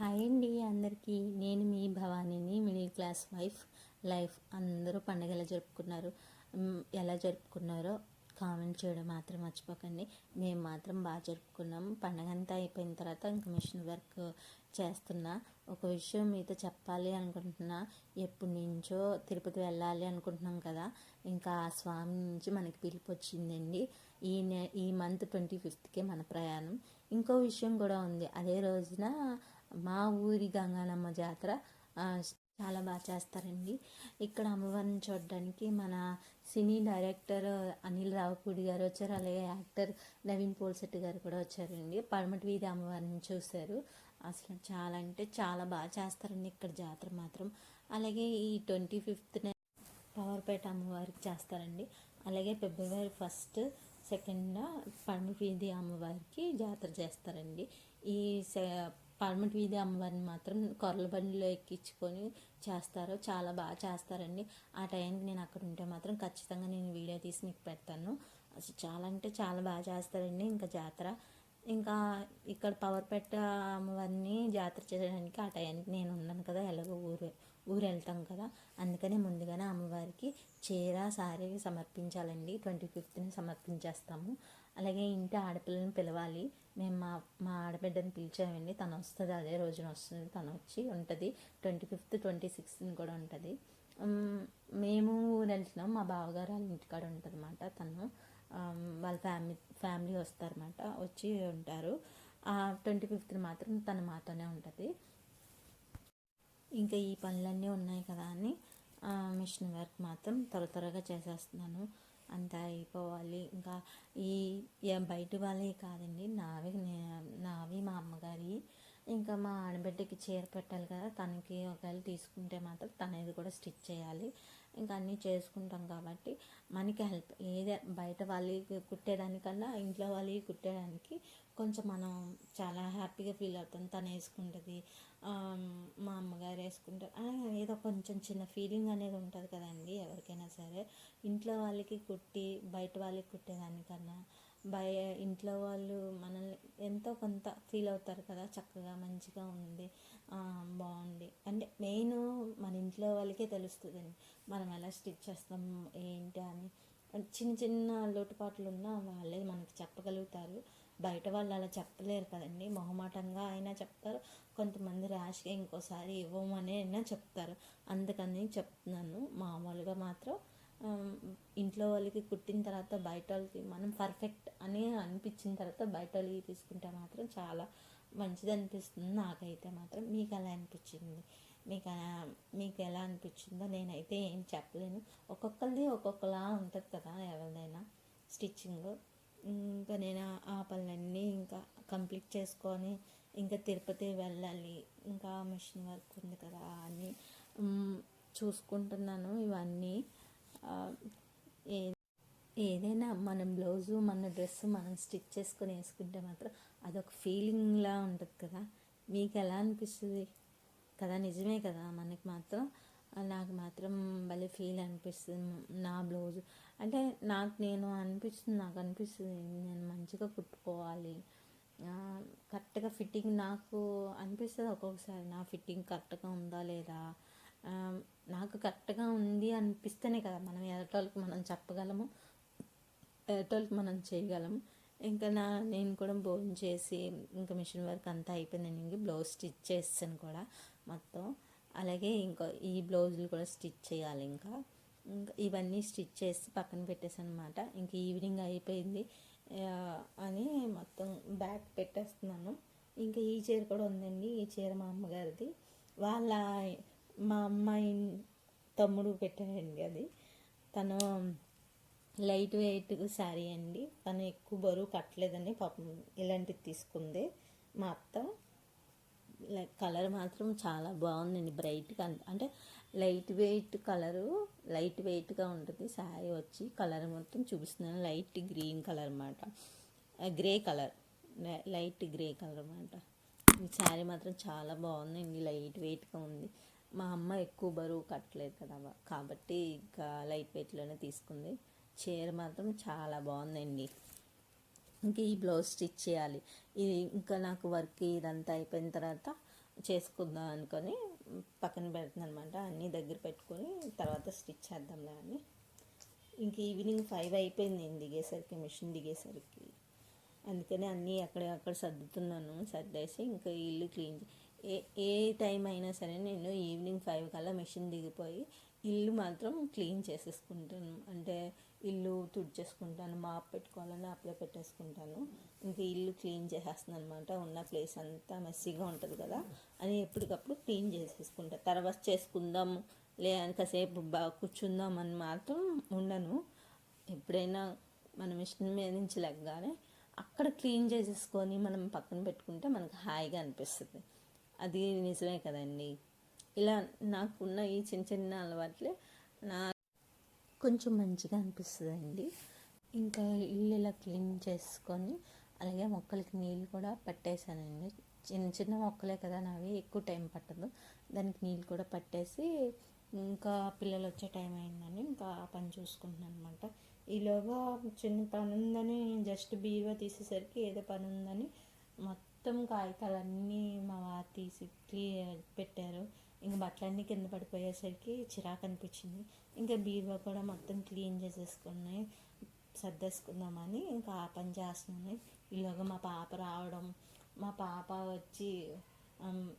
Hi అండి అందరికీ. నేను మీ భవానీని మిడిల్ క్లాస్ వైఫ్ లైఫ్ అందరూ పండుగ ఎలా జరుపుకున్నారు ఎలా జరుపుకున్నారో కామెంట్ చేయడం మాత్రం మర్చిపోకండి. మేము మాత్రం బాగా జరుపుకున్నాం. పండగ అంతా అయిపోయిన తర్వాత ఇంకా మిషన్ వర్క్ చేస్తున్నా. ఒక విషయం మీతో చెప్పాలి అనుకుంటున్నా. ఎప్పటి నుంచో తిరుపతి వెళ్ళాలి అనుకుంటున్నాం కదా. ఇంకా ఆ స్వామి నుంచి మనకి పిలుపు వచ్చిందండి. ఈ నె ఈ మంత్ ట్వంటీ ఫిఫ్త్కే మన ప్రయాణం. ఇంకో విషయం కూడా ఉంది. అదే రోజున మా ఊరి గంగానమ్మ జాతర చాలా బాగా చేస్తారండి. ఇక్కడ అమ్మవారిని చూడడానికి మన సినీ డైరెక్టర్ అనిల్ రావుపూడి గారు వచ్చారు. అలాగే యాక్టర్ నవీన్ పోల్సెట్టి గారు కూడా వచ్చారండి. పడమటి వీధి అమ్మవారిని చూశారు. అసలు చాలా అంటే చాలా బాగా చేస్తారండి ఇక్కడ జాతర మాత్రం. అలాగే ఈ ట్వంటీ ఫిఫ్త్న పవర్పేట అమ్మవారికి చేస్తారండి. అలాగే ఫిబ్రవరి ఫస్ట్ సెకండ్ పడమటి వీధి అమ్మవారికి జాతర చేస్తారండి. ఈ సె వీధి అమ్మవారిని మాత్రం కొరల బండిలో ఎక్కించుకొని చేస్తారు. చాలా బాగా చేస్తారండి. ఆ టైంకి నేను అక్కడ ఉంటే మాత్రం ఖచ్చితంగా నేను వీడియో తీసి మీకు పెడతాను. అసలు చాలా అంటే చాలా బాగా చేస్తారండి ఇంకా జాతర. ఇంకా ఇక్కడ పవర్ పెట్ట అమ్మవారిని జాతర చేయడానికి ఆ టైంకి నేను ఉన్నాను కదా ఎలాగో ఊరు. ఊరు వెళ్తాం కదా. అందుకనే ముందుగానే అమ్మవారికి చీర సారీ సమర్పించాలండి. ట్వంటీ ఫిఫ్త్ని సమర్పించేస్తాము. అలాగే ఇంటి ఆడపిల్లని పిలవాలి. మేము మా మా ఆడబిడ్డని పిలిచామండి. తను వస్తుంది అదే రోజున వస్తుంది. తను వచ్చి ఉంటుంది. ట్వంటీ ఫిఫ్త్ ట్వంటీ సిక్స్త్ని కూడా ఉంటుంది. మేము ఊరు వెళ్తున్నాం మా బావగారు వాళ్ళ ఇంటికాడ ఉంటుంది అనమాట తను వాళ్ళ ఫ్యామిలీ ఫ్యామిలీ వస్తారన్నమాట. వచ్చి ఉంటారు. ట్వంటీ ఫిఫ్త్ని మాత్రం తను మాతోనే ఉంటుంది. ఇంకా ఈ పనులన్నీ ఉన్నాయి కదా అని మిషన్ వర్క్ మాత్రం త్వర త్వరగా చేసేస్తున్నాను. అంతా అయిపోవాలి. ఇంకా ఈ బయటి బయట వాళ్ళే కాదండి నావి నావి మా అమ్మగారి. ఇంకా మా ఆడబిడ్డకి చీర పెట్టాలి కదా తనకి ఒకవేళ తీసుకుంటే మాత్రం తనది కూడా స్టిచ్ చేయాలి. ఇంకా అన్నీ చేసుకుంటాం కాబట్టి మనకి హెల్ప్ ఏదే బయట వాళ్ళకి కుట్టేదానికన్నా ఇంట్లో వాళ్ళకి కుట్టేదానికి కొంచెం మనం చాలా హ్యాపీగా ఫీల్ అవుతాం. తను వేసుకుంటుంది మా అమ్మగారు వేసుకుంటారు ఏదో కొంచెం చిన్న ఫీలింగ్ అనేది ఉంటుంది కదండి ఎవరికైనా సరే. ఇంట్లో వాళ్ళకి కుట్టి బయట వాళ్ళకి కుట్టేదానికన్నా బయ ఇంట్లో వాళ్ళు మనల్ని ఎంతో కొంత ఫీల్ అవుతారు కదా చక్కగా మంచిగా ఉంది బాగుంది అంటే మెయిన్ మన ఇంట్లో వాళ్ళకే తెలుస్తుందండి. మనం ఎలా స్టిచ్ చేస్తాం ఏంటి అని. చిన్న చిన్న లోటుపాట్లు ఉన్నా వాళ్ళే మనకి చెప్పగలుగుతారు. బయట వాళ్ళు అలా చెప్పలేరు కదండి. మొహమాటంగా అయినా చెప్తారు. కొంతమంది ర్యాష్గా ఇంకోసారి ఇవ్వమని అయినా చెప్తారు. అందుకని చెప్తున్నాను. మామూలుగా మాత్రం ఇంట్లో వాళ్ళకి కుట్టిన తర్వాత బయట వాళ్ళకి మనం పర్ఫెక్ట్ అని అనిపించిన తర్వాత బయట వాళ్ళకి తీసుకుంటే మాత్రం చాలా మంచిది అనిపిస్తుంది నాకైతే మాత్రం. మీకు అలా అనిపించింది? మీకు మీకు ఎలా అనిపించిందో నేనైతే ఏం చెప్పలేను. ఒక్కొక్కరిది ఒక్కొక్కలా ఉంటుంది కదా ఎవరిదైనా స్టిచ్చింగ్. ఇంకా నేను ఆ- పనులన్నీ ఇంకా కంప్లీట్ చేసుకొని ఇంకా తిరుపతి వెళ్ళాలి. ఇంకా మిషన్ వర్క్ ఉంది కదా అని చూసుకుంటున్నాను ఇవన్నీ. ఏ ఏదైనా మన బ్లౌజు మన డ్రెస్ మనం స్టిచ్ చేసుకొని వేసుకుంటే మాత్రం అదొక ఫీలింగ్లా ఉంటుంది కదా. మీకు ఎలా అనిపిస్తుంది? కదా నిజమే కదా మనకి మాత్రం. నాకు మాత్రం భలే ఫీల్ అనిపిస్తుంది. నా బ్లౌజ్ అంటే నాకు నేను అనిపిస్తుంది నాకు అనిపిస్తుంది. నేను మంచిగా కుట్టుకోవాలి. కరెక్ట్గా ఫిట్టింగ్ నాకు అనిపిస్తుంది ఒక్కొక్కసారి. నా ఫిట్టింగ్ కరెక్ట్గా ఉందా లేదా? నాకు కరెక్ట్గా ఉంది అనిపిస్తేనే కదా మనం ఎదటోళ్ళకి మనం చెప్పగలము ఎదటోళ్ళకి మనం చేయగలం ఇంకా నా నేను కూడా భోజనం చేసి ఇంకా మిషన్ వర్క్ అంతా అయిపోయిందండి ఇంక బ్లౌజ్ స్టిచ్ చేస్తాను కూడా మొత్తం. అలాగే ఇంకా ఈ బ్లౌజులు కూడా స్టిచ్ చేయాలి ఇంకా. ఇంకా ఇవన్నీ స్టిచ్ చేసి పక్కన పెట్టేసాను అనమాట ఇంక ఈవినింగ్ అయిపోయింది అని మొత్తం బ్యాగ్ పెట్టేస్తున్నాను. ఇంకా ఈ చీర కూడా ఉందండి ఈ చీర మా అమ్మగారిది. వాళ్ళ మా అమ్మాయి తమ్ముడు పెట్టాడండి అది. తను లైట్ వెయిట్ శారీ అండి. తను ఎక్కువ బరువు కట్టలేదని పాపం ఇలాంటిది తీసుకుంది. మా అత్త లైక్ కలర్ మాత్రం చాలా బాగుందండి. బ్రైట్గా అంటే లైట్ వెయిట్ కలరు లైట్ వెయిట్గా ఉంటుంది శారీ వచ్చి. కలర్ మొత్తం చూపిస్తున్నాను. లైట్ గ్రీన్ కలర్ అనమాట grey colour. Light grey colour అనమాట ఈ శారీ మాత్రం చాలా బాగుందండి. లైట్ వెయిట్గా ఉంది. మా అమ్మ ఎక్కువ బరువు కట్టలేదు కదా. కాబట్టి ఇంకా లైట్ వెయిట్లోనే తీసుకుంది. చీర మాత్రం చాలా బాగుందండి. ఇంకా ఈ బ్లౌజ్ స్టిచ్ చేయాలి. ఇది ఇంకా నాకు వర్క్ ఇదంతా అయిపోయిన తర్వాత చేసుకుందాం అనుకొని పక్కన పెడుతున్నాను అనమాట అన్నీ దగ్గర పెట్టుకొని తర్వాత స్టిచ్ చేద్దాంలే అని. ఇంక ఈవినింగ్ ఫైవ్ అయిపోయింది నేను దిగేసరికి మిషన్ దిగేసరికి. అందుకని అన్నీ అక్కడ అక్కడ సర్దుతున్నాను. సర్దేసి ఇంకా ఇల్లు క్లీన్ ఏ ఏ టైం అయినా సరే నేను ఈవినింగ్ ఫైవ్ కల్లా మిషన్ దిగిపోయి ఇల్లు మాత్రం క్లీన్ చేసేసుకుంటాను. అంటే ఇల్లు తుడిచేసుకుంటాను మాప్ పెట్టుకోవాలని అప్లై పెట్టేసుకుంటాను. ఇంకా ఇల్లు క్లీన్ చేసేస్తుంది అనమాట ఉన్న ప్లేస్ అంతా మెస్సీగా ఉంటుంది కదా అని ఎప్పటికప్పుడు క్లీన్ చేసేసుకుంటాను తర్వాత చేసుకుందాం లే కాసేపు బాగా కూర్చుందాం అని మాత్రం ఉండను. ఎప్పుడైనా మన మిషన్ మీద నుంచి లెగ్గానే అక్కడ క్లీన్ చేసేసుకొని మనం పక్కన పెట్టుకుంటే మనకు హాయిగా అనిపిస్తుంది. అది నిజమే కదండి. ఇలా నాకున్న ఈ చిన్న చిన్న అలవాట్లే నా కొంచెం మంచిగా అనిపిస్తుంది అండి ఇంకా ఇల్లు ఇలా క్లీన్ చేసుకొని అలాగే మొక్కలకి నీళ్ళు కూడా పట్టేశానండి. చిన్న చిన్న మొక్కలే కదా నావి ఎక్కువ టైం పట్టదు. దానికి నీళ్ళు కూడా పట్టేసి ఇంకా పిల్లలు వచ్చే టైం అయిందని ఇంకా ఆ పని చూసుకుంటున్నాను అనమాట ఈలోగా చిన్న పని ఉందని జస్ట్ బీరువా తీసేసరికి ఏదో పని ఉందని మొత్తం కాగితాలన్నీ మా వారు తీసి క్లీ పెట్టారు. ఇంక బట్టలన్నీ కింద పడిపోయేసరికి చిరాకు అనిపించింది. ఇంకా బీరువా కూడా మొత్తం క్లీన్ చేసేసుకుని సర్దేసుకుందామని ఇంకా ఆ పని చేస్తున్నాను. ఈలోగా మా పాప రావడం మా పాప వచ్చి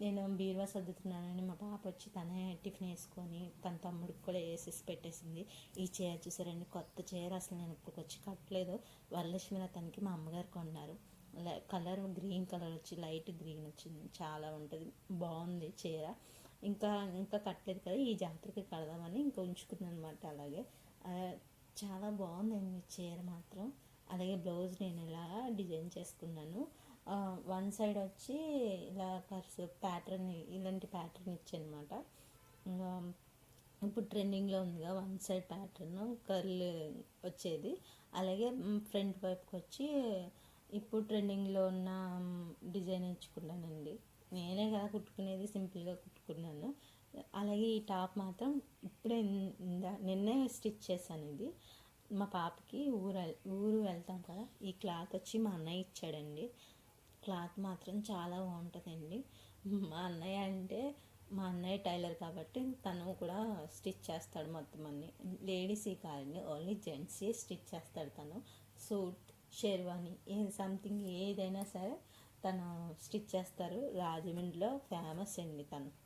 నేను బీరువా సర్దుతున్నానని మా పాప వచ్చి తనే టిఫిన్ వేసుకొని తన తమ్ముడికి కూడా వేసేసి పెట్టేసింది. ఈ చీర చూసారండి? కొత్త చీర అసలు నేను ఇప్పుడు వచ్చి కట్టలేదు. వరలక్ష్మి రథానికి మా అమ్మగారు కొన్నారు. లై- కలర్ గ్రీన్ కలర్ వచ్చి లైట్ గ్రీన్ వచ్చింది. చాలా ఉంటుంది. బాగుంది చీర. ఇంకా ఇంకా కట్టలేదు కదా ఈ జాతరకి కడదామని ఇంకా ఉంచుకున్నాను అనమాట అలాగే చాలా బాగుందండి చీర మాత్రం. అలాగే బ్లౌజ్ నేను ఇలా డిజైన్ చేసుకున్నాను. వన్ సైడ్ వచ్చి ఇలా కర్స్ ప్యాటర్న్ ఇలాంటి ప్యాటర్న్ ఇచ్చానమాట. ఇంకా ఇప్పుడు ట్రెండింగ్లో ఉందిగా వన్ సైడ్ ప్యాటర్న్ కర్ల్ వచ్చేది. అలాగే ఫ్రంట్ వైపుకి వచ్చి ఇప్పుడు ట్రెండింగ్లో ఉన్న డిజైన్ ఇచ్చుకున్నానండి. నేనే కదా కుట్టుకునేది సింపుల్గా కుట్టుకున్నాను అలాగే ఈ టాప్ మాత్రం ఇప్పుడే ఇందా- నిన్నే స్టిచ్ చేశాను ఇది. మా పాపకి ఊరు ఊరు వెళ్తాం కదా ఈ క్లాత్ వచ్చి మా అన్నయ్య ఇచ్చాడండి. క్లాత్ మాత్రం చాలా బాగుంటుందండి. మా అన్నయ్య అంటే మా అన్నయ్య టైలర్ కాబట్టి తను కూడా స్టిచ్ చేస్తాడు మొత్తం అన్ని. లేడీస్ కాదండి ఓన్లీ జెంట్సే స్టిచ్ చేస్తాడు తను. సూట్ షెర్వానీ ఏ సంథింగ్ ఏదైనా సరే తను స్టిచ్ చేస్తారు. రాజమండ్రిలో ఫేమస్ అండి తను.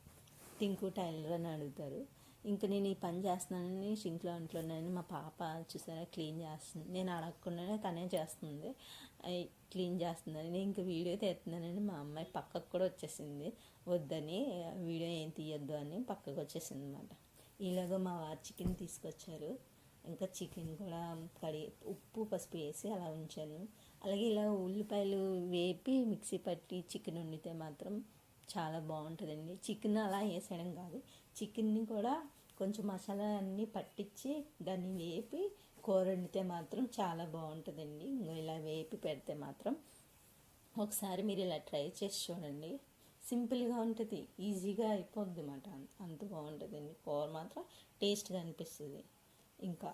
థింకు టైలర్ అని అడుగుతారు. ఇంకా నేను ఈ పని చేస్తున్నానని సింక్లో అంట్లోనని మా పాప చూసారా క్లీన్ చేస్తుంది. నేను అడగకుండానే తనే చేస్తుంది. క్లీన్ చేస్తుందని నేను ఇంకా వీడియో తీస్తున్నానని మా అమ్మాయి పక్కకు కూడా వచ్చేసింది. వద్దని వీడియో ఏం తీయొద్దు అని పక్కకు వచ్చేసింది అనమాట ఇలాగో మా వారు చికెన్ తీసుకొచ్చారు. ఇంకా చికెన్ కూడా కడి ఉప్పు పసుపు వేసి అలా ఉంచాను. అలాగే ఇలా ఉల్లిపాయలు వేపి మిక్సీ పట్టి చికెన్ వండితే మాత్రం చాలా బాగుంటుందండి. చికెన్ అలా వేసేయడం కాదు. చికెన్ని కూడా కొంచెం మసాలా అన్నీ పట్టించి దాన్ని వేపి కూర వండితే మాత్రం చాలా బాగుంటుందండి. ఇలా వేపి పెడితే మాత్రం ఒకసారి మీరు ఇలా ట్రై చేసి చూడండి. సింపుల్గా ఉంటుంది. ఈజీగా అయిపోద్ది అన్నమాట అంత బాగుంటుందండి. కూర మాత్రం టేస్ట్గా అనిపిస్తుంది. ఇంకా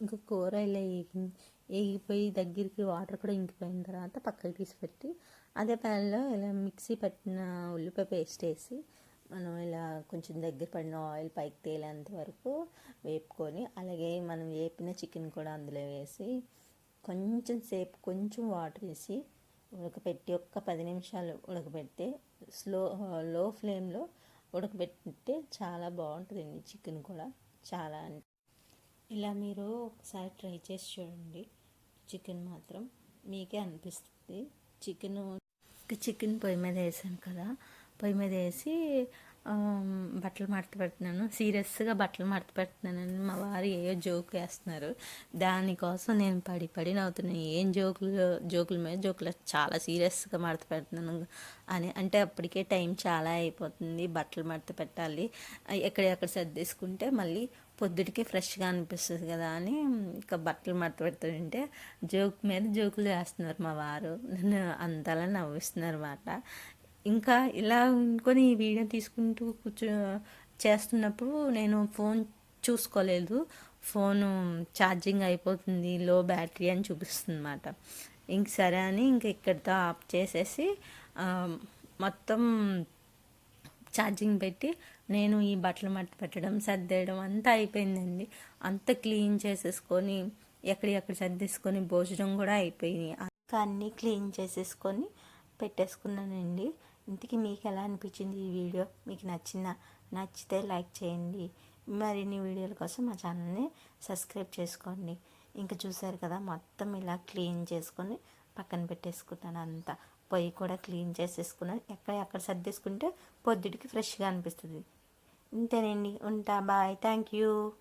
ఇంకా కూర ఇలా ఏగి ఏగిపోయి దగ్గరికి వాటర్ కూడా ఇంకిపోయిన తర్వాత పక్కకి తీసి పెట్టి అదే ప్యాన్లో ఇలా మిక్సీ పట్టిన ఉల్లిపాయ పేస్ట్ వేసి మనం ఇలా కొంచెం దగ్గర పడిన ఆయిల్ పైకి తేలేంత వరకు వేపుకొని అలాగే మనం వేపిన చికెన్ కూడా అందులో వేసి కొంచెం సేపు కొంచెం వాటర్ వేసి ఉడకపెట్టి ఒక్క పది నిమిషాలు ఉడకబెడితే స్లో లో ఫ్లేమ్లో ఉడకబెట్టితే చాలా బాగుంటుందండి చికెన్ కూడా. చాలా అంటే ఇలా మీరు ఒకసారి ట్రై చేసి చూడండి. చికెన్ మాత్రం మీకే అనిపిస్తుంది. చికెన్ చికెన్ పొయ్యి మీద వేసాను కదా. పొయ్యి మీద వేసి బట్టలు మడత పెడుతున్నాను. సీరియస్గా బట్టలు మడత పెడుతున్నానని మా వారు ఏయో జోక్ వేస్తున్నారు. దానికోసం నేను పడి పడి నవ్వుతున్నాను ఏం జోకులు జోకుల మీద జోకులు? చాలా సీరియస్గా మడత పెడుతున్నాను అని. అంటే అప్పటికే టైం చాలా అయిపోతుంది బట్టలు మడత పెట్టాలి. ఎక్కడెక్కడ సర్దేసుకుంటే మళ్ళీ పొద్దుటికి ఫ్రెష్గా అనిపిస్తుంది కదా అని ఇంకా బట్టలు మడత పెడుతుంటే జోక్ మీద జోకులు వేస్తున్నారు మా వారు. నన్ను అంతలా నవ్విస్తున్నారు అన్నమాట ఇంకా ఇలా అనుకొని ఈ వీడియో తీసుకుంటూ కూర్చో చేస్తున్నప్పుడు నేను ఫోన్ చూసుకోలేదు. ఫోను ఛార్జింగ్ అయిపోతుంది లో బ్యాటరీ అని చూపిస్తుంది అనమాట ఇంక సరే అని ఇంక ఇక్కడితో ఆఫ్ చేసేసి మొత్తం ఛార్జింగ్ పెట్టి నేను ఈ బట్టలు మట్టి పెట్టడం సర్దేయడం అంతా అయిపోయిందండి. అంత క్లీన్ చేసేసుకొని ఎక్కడెక్కడ సర్దేసుకొని భోజనం కూడా అయిపోయినాయి. అన్నీ క్లీన్ చేసేసుకొని పెట్టేసుకున్నానండి. ఇంతకీ మీకు ఎలా అనిపించింది ఈ వీడియో? మీకు నచ్చిందా? నచ్చితే లైక్ చేయండి. మరిన్ని వీడియోల కోసం మా ఛానల్ని సబ్స్క్రైబ్ చేసుకోండి. ఇంకా చూసారు కదా మొత్తం ఇలా క్లీన్ చేసుకొని పక్కన పెట్టేసుకున్నాను అంతా. పొయ్యి కూడా క్లీన్ చేసేసుకున్నాను ఎక్కడ ఎక్కడ సర్దేసుకుంటే పొద్దుటికి ఫ్రెష్గా అనిపిస్తుంది. ఇంతేనండి. ఉంటా బాయ్. Thank you.